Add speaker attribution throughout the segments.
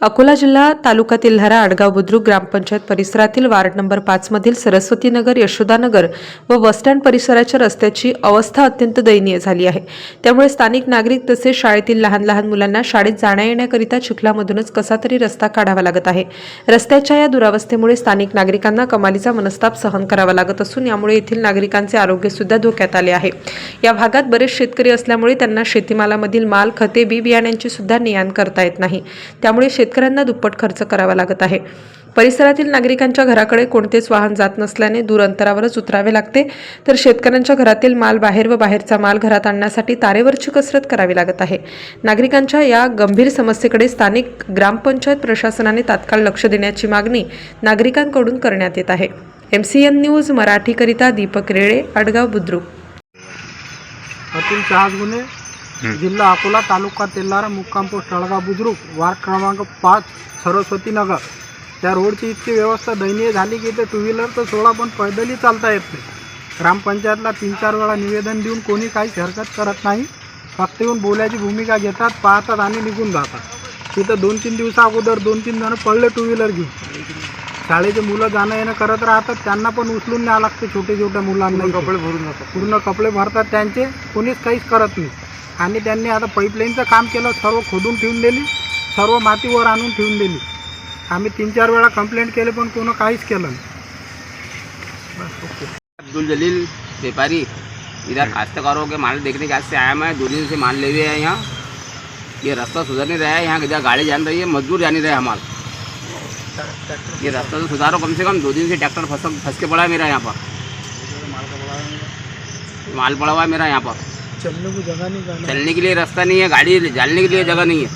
Speaker 1: Akola जिल्हा तालुका तिल्हारा आडगाव बुद्रुक ग्रामपंचायत परिसरातील वार्ड नंबर पाचमधील सरस्वती नगर यशोदानगर व बसस्टँड परिसराच्या रस्त्याची अवस्था अत्यंत दयनीय झाली आहे. त्यामुळे स्थानिक नागरिक तसेच शाळेतील लहान लहान मुलांना शाळेत जाण्या येण्याकरिता चिखलामधूनच कसा तरी रस्ता काढावा लागत आहे. रस्त्याच्या या दुरावस्थेमुळे स्थानिक नागरिकांना कमालीचा मनस्ताप सहन करावा लागत असून यामुळे येथील नागरिकांचे आरोग्य सुद्धा धोक्यात आले आहे. या भागात बरेच शेतकरी असल्यामुळे त्यांना शेतीमालामधील माल खते बी बियाण्यांची सुद्धा ने आण करता येत नाही. त्यामुळे शेतकऱ्यांना दुप्पट खर्च करावा लागत आहे. परिसरातील नागरिकांच्या घराकडे कोणतेच वाहन जात नसल्याने दूर अंतरावरच उतरावे लागते. तर शेतकऱ्यांच्या घरातील माल बाहेर व बाहेरचा माल घरात आणण्यासाठी तारेवरची कसरत करावी लागत आहे. नागरिकांच्या या गंभीर समस्येकडे स्थानिक ग्रामपंचायत प्रशासनाने तात्काळ लक्ष देण्याची मागणी नागरिकांकडून करण्यात येत आहे. एम सी एन न्यूज मराठीकरिता दीपक रेळे अडगाव बुद्रुक.
Speaker 2: अतुल गुन्हे. जिल्हा अकोला तालुका तेल्हारा मुक्काम पोस्ट तळगाव बुद्रुक वार्ड क्रमांक पाच सरस्वती नगर. त्या रोडची इतकी व्यवस्था दयनीय झाली की ते टू व्हीलर तर सोळा पण पैदलही चालता येत नाही. ग्रामपंचायतला तीन चार वेळा निवेदन देऊन कोणी काहीच हरकत करत नाही. फक्त येऊन बोलायची भूमिका घेतात पाहतात आणि निघून जातात. तिथं दोन तीन दिवसा अगोदर दोन तीन जण पडले टू व्हीलर घेऊन. शाळेचे मुलं जाणं येणं करत राहतात त्यांना पण उचलून न्यावं लागते छोटे छोट्या मुलांना कपडे भरून जातात. पूर्ण कपडे भरतात त्यांचे कोणीच काहीच करत नाही. आणि त्यांनी आता पाईपलाईनचं काम केलं सर्व खोदून ठेवून दिली सर्व मातीवर आणून ठेवून दिली. आम्ही तीन चार वेळा कंप्लेंट केले पण कोणी काहीच केलं नाही.
Speaker 3: अब्दुल जलील व्यापारी. इधर काश्तकारों के माल देखने के आज से आया मैं दो दिन से माल ले हुए हैं यहाँ। ये रास्ता सुधर नहीं रहा है यहाँ इधर गाड़ी जान रही है मजदूर जा नहीं रहे हमाल। ये रास्ता तो सुधारो कम से कम दो दिन से ट्रैक्टर फंस फंस के पड़ा है मेरा यहाँ पर। माल पड़ा हुआ है मेरा यहाँ पर।
Speaker 2: चलने को जगह नहीं जाना।
Speaker 3: चलने के लिए रास्ता नहीं है गाड़ी डालने के लिए जगह नहीं है।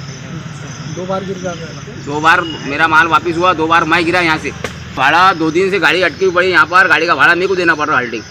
Speaker 2: दो बार गिर जाता
Speaker 3: दो बार मेरा माल वापस हुआ दो बार मैं गिरा यहाँ से। भाड़ा दो दिन से गाड़ी अटकी पड़ी यहाँ पर गाड़ी का भाड़ा मेरे को देना पड़ रहा है हल्टिंग